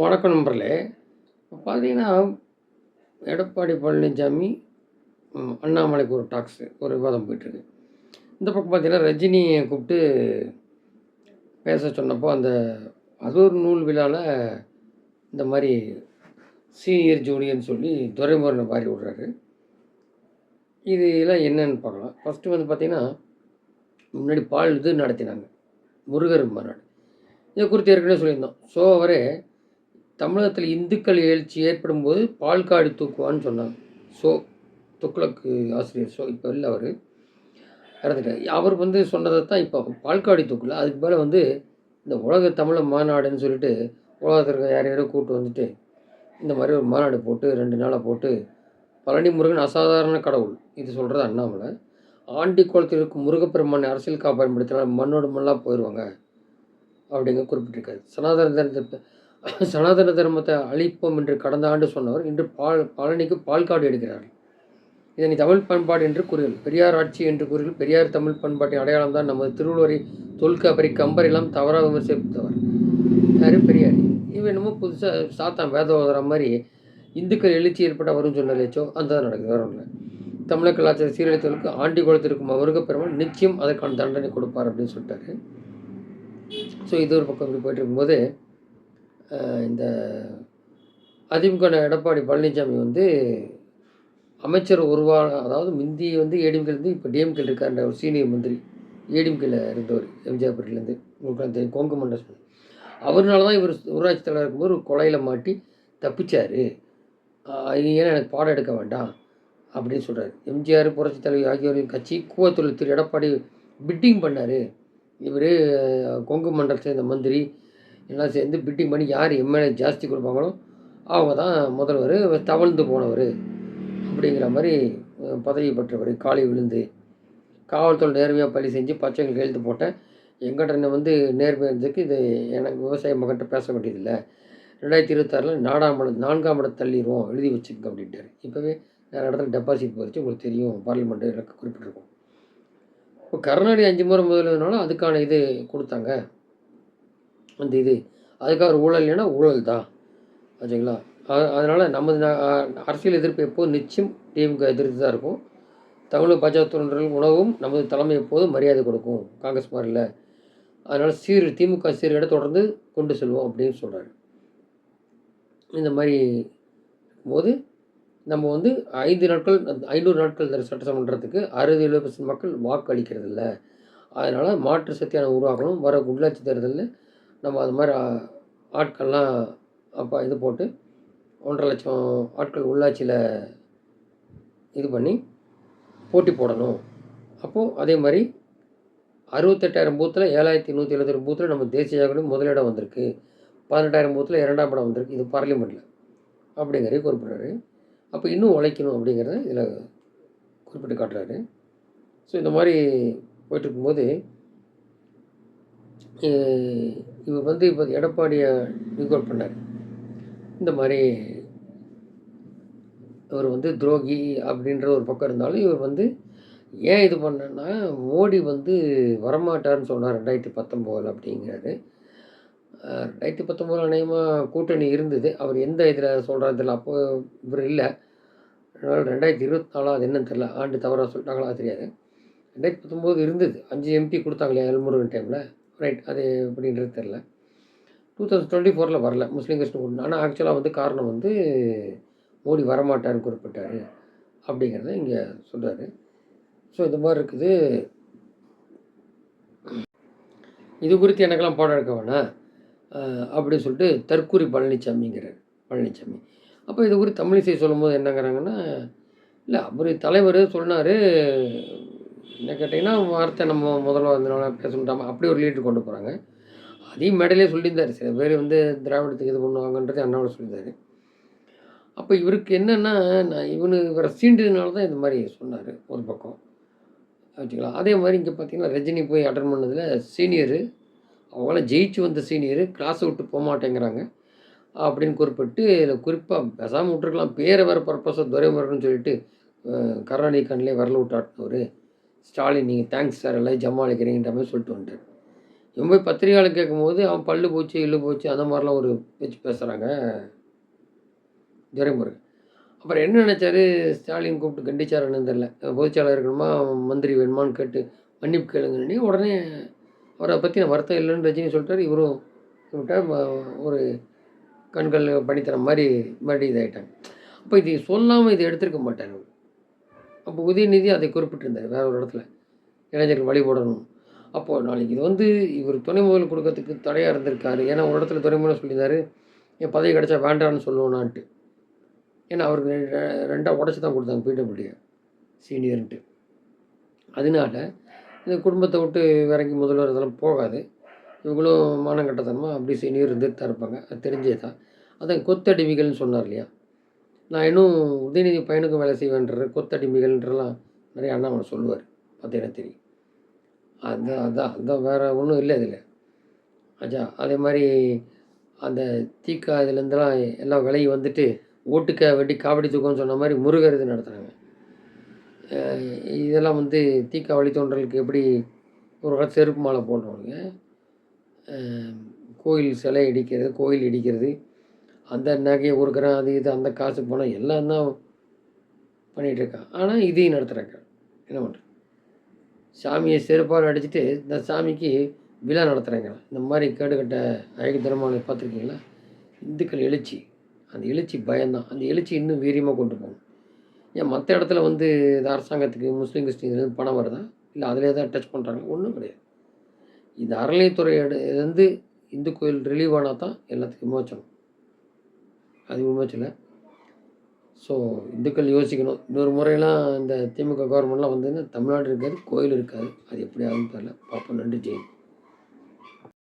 வணக்கம் நண்பர்களே. இப்போ பார்த்தீங்கன்னா எடப்பாடி பழனிசாமி அண்ணாமலைக்கு ஒரு டாக்ஸு ஒரு விவாதம் போயிட்டுருக்கு. இந்த பக்கம் பார்த்தீங்கன்னா ரஜினியை கூப்பிட்டு பேச சொன்னப்போ அந்த அது ஒரு நூல் விழாவில் இந்த மாதிரி சீனியர் ஜூனியர்னு சொல்லி துரைமுருகனை பாரி விடுறாரு. இது எல்லாம் என்னன்னு பார்க்கலாம். ஃபஸ்ட்டு வந்து பார்த்தீங்கன்னா முன்னாடி பால் இது நடத்தினாங்க. முருகர் மாநாடு இதை குறித்து ஏற்கனவே சொல்லியிருந்தோம். ஸோ அவரே தமிழகத்தில் இந்துக்கள் எழுச்சி ஏற்படும் போது பால்காடி தூக்குவான்னு சொன்னாங்க. ஸோ துக்ளக்கு ஆசிரியர். ஸோ இப்போ இல்லை அவர். இறந்துட்டார். அவர் வந்து சொன்னதை தான் இப்போ பால்காடி தூக்கல. அதுக்கு மேலே வந்து இந்த உலக தமிழ் மாநாடுன்னு சொல்லிட்டு உலகத்தில் இருக்க யார் யாரோ கூப்பிட்டு வந்துட்டு இந்த மாதிரி ஒரு மாநாடு போட்டு ரெண்டு நாளாக போட்டு பழனி முருகன் அசாதாரண கடவுள். இது சொல்கிறது அண்ணாமலை. ஆண்டி குளத்தில் இருக்கும் முருகப்பெருமானை அரசியல் பயன்படுத்தினால் மண்ணோடு மண்ணாக போயிடுவாங்க அப்படிங்க குறிப்பிட்டிருக்காரு. சனாதன தர்மத்தை சனாதன தர்மத்தை அழிப்போம் என்று கடந்த ஆண்டு சொன்னவர் இன்று பால் பழனிக்கு பால்காடு எடுக்கிறார் இதனை தமிழ் பண்பாடு என்று கூறுகள். பெரியார் ஆட்சி என்று கூறுகள். பெரியார் தமிழ் பண்பாட்டின் அடையாளம் தான் நமது திருவள்ளுவரை தொல்காப்பரி கம்பர் எல்லாம் தவறாக விமர்சித்தவர். யார்? பெரியார். இவன் என்னமோ புதுசாக சாத்தான் வேதம் மாதிரி இந்துக்கள் எழுச்சி ஏற்பட்டால் வரும்னு சொன்னாலேச்சோ அந்த தான் நடக்குது. வேற தமிழக கலாச்சார சீரழித்தவர்களுக்கு ஆண்டி குளத்திற்கும் முருகப்பெருமான் நிச்சயம் அதற்கான தண்டனை கொடுப்பார் அப்படின்னு சொல்லிட்டாரு. ஸோ இது ஒரு பக்கம் இப்படி போயிட்டு இருக்கும்போது இந்த அதிமுக எடப்பாடி பழனிசாமி வந்து அமைச்சர் உருவா அதாவது முந்தி வந்து ஏடிஎம்கேல இருந்து இப்போ டிஎம்கேல இருக்கார்ன்ற ஒரு சீனியர் மந்திரி ஏடிஎம்கேல இருந்தவர் எம்ஜிஆர் பட்டிலேருந்து உங்களுக்கு தெரியும் கொங்கு மண்டலம். அவர்னால தான் இவர் ஊராட்சி தலைவர் இருக்கும்போது கொலையில் மாட்டி தப்பிச்சார். ஏன்னா எனக்கு பாடம் எடுக்க வேண்டாம்? அப்படின்னு சொல்கிறார் எம்ஜிஆர் புரட்சி தலைவர் ஆகியோரின் கட்சி கூவத்தொழில் திரு எடப்பாடி பிட்டிங் பண்ணார். இவர் கொங்கு மண்டலத்தை சேர்ந்த மந்திரி எல்லாம் சேர்ந்து பிட்டிங் பண்ணி யார் எம்எல்ஏ ஜாஸ்தி கொடுப்பாங்களோ அவங்க தான் முதல்வர் தவழ்ந்து போனவர். அப்படிங்கிற மாதிரி பதவி பெற்றவர் காலி விழுந்து. காவல்துறை நேர்மையாக பழி செஞ்சு பச்சைகள் கையெழுத்து போட்டேன். எங்கிட்ட என்ன வந்து நேர்மை இருந்ததுக்கு இது எனக்கு விவசாய மகன்கிட்ட பேச வேண்டியதில்லை. ரெண்டாயிரத்தி இருபத்தாறில் நாலாம் இடம் நான்காம் இடம் தள்ளிடுவோம் எழுதி வச்சுக்கோங்க அப்படின்ட்டு இப்போவே நிறைய இடத்துல டெபாசிட் போச்சு உங்களுக்கு தெரியும் பார்லிமெண்ட் எனக்கு குறிப்பிட்டிருக்கோம். இப்போ கருணாநிதி அஞ்சு முறை முதல்வனால அதுக்கான இது கொடுத்தாங்க. அந்த இது. அதுக்காக ஒரு ஊழல் இல்லைன்னா ஊழல் தான் ஆச்சுங்களா அதனால் நமது அரசியல் எதிர்ப்பு எப்போது நிச்சயம் டிஎம்கே எதிர்த்து தான் இருக்கும். தமிழக பாஜக தொண்டர்கள் உணவும் நமது தலைமை எப்போதும் மரியாதை கொடுக்கும். காங்கிரஸ் மாதிரி அதனால் சீர் திமுக சீர்கேடை தொடர்ந்து கொண்டு செல்வோம் அப்படின்னு சொல்கிறாரு இந்த மாதிரி போது நம்ம வந்து ஐந்து நாட்கள் ஐநூறு நாட்கள் இந்த சட்டசமன்றத்துக்கு அறுபது எழுபது பர்சன்ட் மக்கள் வாக்களிக்கிறது இல்லை அதனால் மாற்று சக்தியான உருவாக்கணும். வர உள்ளாட்சி தேர்தலில் நம்ம அது மாதிரி ஆட்கள்லாம் அப்போ இது போட்டு ஒன்றரை லட்சம் ஆட்கள் உள்ளாட்சியில் இது பண்ணி போட்டி போடணும். அப்போது அதே மாதிரி அறுபத்தெட்டாயிரம் பூத்தில் ஏழாயிரத்தி நூற்றி எழுபத்தி பூத்தில் நம்ம தேசிய ஜனநாயகம் முதலிடம் வந்திருக்கு. பதினெட்டாயிரம் பூத்தில் இரண்டாம் இடம் வந்திருக்கு. இது பார்லிமெண்ட்டில் அப்படிங்கிறத குறிப்பிட்றாரு. அப்போ இன்னும் உழைக்கணும் அப்படிங்கிறத இதில் குறிப்பிட்டு காட்டுறாரு. ஸோ இந்த மாதிரி போயிட்டுருக்கும்போது இவர் வந்து இப்போ எடப்பாடியை நிகோட் பண்ணார். இந்த மாதிரி இவர் வந்து துரோகி அப்படின்ற ஒரு பக்கம் இருந்தாலும் இவர் வந்து ஏன் இது பண்ணனா மோடி வந்து வரமாட்டார்னு சொன்னார் ரெண்டாயிரத்தி பத்தொம்போதில் அப்படிங்கிறாரு. ரெண்டாயிரத்தி பத்தொம்போதில் அநேகமாக கூட்டணி இருந்தது. அவர் எந்த இதில் சொல்கிறாரு தெரியல. அப்போ இவர் இல்லை. அதனால் ரெண்டாயிரத்தி இருபத்தி நாலாம் அது என்னன்னு தெரில ஆண்டு தவறாக சொல்லிட்டாங்களா தெரியாது. ரெண்டாயிரத்தி பத்தொம்போது இருந்தது. அஞ்சு எம்பி கொடுத்தாங்களே எல்முருகன் டைமில் ரைட் அது எப்படின்றது தெரில டூ தௌசண்ட் டுவெண்ட்டி ஃபோரில் வரல முஸ்லீம் கிருஷ்ணன் ஆனால் ஆக்சுவலாக வந்து காரணம் வந்து மோடி வரமாட்டார்னு குறிப்பிட்டார் அப்படிங்கிறத இங்கே சொல்கிறாரு ஸோ இந்த மாதிரி இருக்குது. இது குறித்து எனக்கெல்லாம் பாடம் எடுக்க வேணாம் அப்படின்னு சொல்லிட்டு தற்கூரி பழனிசாமிங்கிறார் பழனிசாமி அப்போ இது குறித்து தமிழிசை சொல்லும்போது என்னங்கிறாங்கன்னா இல்லை அவர் தலைவர் சொன்னார் என்ன கேட்டிங்கன்னா வார்த்தை நம்ம முதல்ல வந்தனால பேச அப்படி ஒரு லீடர் கொண்டு போகிறாங்க அதையும் மேடையிலே சொல்லியிருந்தார். சில பேர் வந்து திராவிடத்துக்கு இது பண்ணுவாங்கன்றது அண்ணாவோட சொல்லியிருந்தார். அப்போ இவருக்கு என்னென்னா நான் இவனு இவரை சீண்டதுனால தான் இந்த மாதிரி சொன்னார் ஒரு பக்கம். வச்சுக்கலாம் அதே மாதிரி இங்கே பார்த்தீங்கன்னா ரஜினி போய் அட்டன் பண்ணதில் சீனியரு அவங்களாம் ஜெயிச்சு வந்த சீனியரு கிளாஸை விட்டு போக மாட்டேங்கிறாங்க. அப்படின்னு குறிப்பிட்டு இதில் குறிப்பாக பேசாமல் விட்டுருக்கலாம். பேரை வேறு பர்பஸாக துரைமுருகன் சொல்லிட்டு கருணாநிதி கண்ணிலே வரல விட்டாட்டினவர் ஸ்டாலின் நீங்கள் தேங்க்ஸ் சார் எல்லாம் ஜம்மா அளிக்கிறீங்கன்ற மாதிரி சொல்லிட்டு வந்துட்டார் இவன் போய் பத்திரிகையாளர் கேட்கும்போது அவன் பல்லு போச்சு எள்ளு போச்சு அந்த மாதிரிலாம் ஒரு பேச்சு பேசுகிறாங்க துரைமுருகன். அப்புறம் என்ன நினச்சாரு? ஸ்டாலின் கூப்பிட்டு கண்டிச்சாருன்னு தெரில பொதுச்செயலாளர் இருக்கணுமா? மந்திரி வேணுமான்னு கேட்டு மன்னிப்பு கேளுங்கன்னு உடனே அவரை பற்றி நான் வருத்தம் இல்லைன்னு ரஜினி சொல்லிட்டார். இவரும் விட்டார் ஒரு கண்கள் பண்ணித்தர மாதிரி மறுபடியும் இதாகிட்டாங்க அப்போ இது சொல்லாமல் இதை எடுத்திருக்க மாட்டார் அவர் அப்போ உதயநிதி அதை குறிப்பிட்டிருந்தார் வேற ஒரு இடத்துல. இளைஞர்கள் வழி போடணும். அப்போது நாளைக்கு இது வந்து இவர் துணை முதல் கொடுக்கறதுக்கு தடையாக இருந்திருக்காரு. ஏன்னா ஒரு இடத்துல துணை முதல் சொல்லியிருந்தாரு என் பதவி கிடைச்சா வேண்டாம்னு சொல்லுவேனான்ட்டு ஏன்னா அவருக்கு ரெண்டாக உடச்சி தான் கொடுத்தாங்க பிடபிள்யூ சீனியர்ன்ட்டு. அதனால இந்த குடும்பத்தை விட்டு இறங்கி முதல்வர் இதெல்லாம் போகாது. இவங்களும் மானங்கட்டத்தனமாக அப்படி சீனியர் இருந்துட்டு தான் இருப்பாங்க. அது தெரிஞ்சே தான் அதான் கொத்தடிமைகள்னு சொன்னார் இல்லையா? நான் இன்னும் உதயநிதி பையனுக்கும் வேலை செய்வேன்ற கொத்தடிமைகள்ன்றலாம் நிறைய அண்ணாமலை சொல்லுவார். பார்த்தீங்கன்னா தெரியும். அதான் அதான் அதான் வேறு ஒன்றும் இல்லை இதில் அஜா அதே மாதிரி அந்த தீக்கா இதுலேருந்துலாம் எல்லாம் விலகி வந்துட்டு ஓட்டுக்க வெட்டி காவடி தூக்கம்னு சொன்ன மாதிரி முருகர் இது நடத்துகிறாங்க இதெல்லாம் வந்து தீக்கா வழித்தோன்றலுக்கு எப்படி ஒரு காலத்து செருப்பு மாலை போடுறவங்க கோயில் சிலை இடிக்கிறது கோயில் இடிக்கிறது அந்த நகையை கொடுக்குறான் அது இது அந்த காசு போனால் எல்லாம் தான் பண்ணிகிட்டு இருக்கான் ஆனால் இதையும் நடத்துகிறாங்க என்ன பண்ணுறது சாமியை செருப்பால் அடிச்சுட்டு இந்த சாமிக்கு விழா நடத்துகிறாங்க இந்த மாதிரி கேடுகட்ட அழகுத்தனமான பார்த்துருக்கீங்களா? இந்துக்கள் எழுச்சி. அந்த எழுச்சி பயம்தான். அந்த எழுச்சி இன்னும் வீரியமாக கொண்டு போகணும். ஏன் மற்ற இடத்துல வந்து இந்த அரசாங்கத்துக்கு முஸ்லீம் கிறிஸ்டின்லேருந்து பணம் வருதா? இல்லை அதில் தான் டச் பண்ணுறாங்க ஒன்றும் கிடையாது. இந்த அறநிலையத்துறை இருந்து இந்து கோயில் ரிலீவ் ஆனால் தான் எல்லாத்துக்கும் விமோச்சனம் அது விமோச்சலை ஸோ இந்துக்கள் யோசிக்கணும். இன்னொரு முறையெல்லாம் இந்த திமுக கவர்மெண்ட்லாம் வந்ததுன்னா தமிழ்நாடு இருக்காது கோயில் இருக்காது. அது எப்படி ஆகும்னு தெரில பார்ப்போம். நன்றி ஜெயின்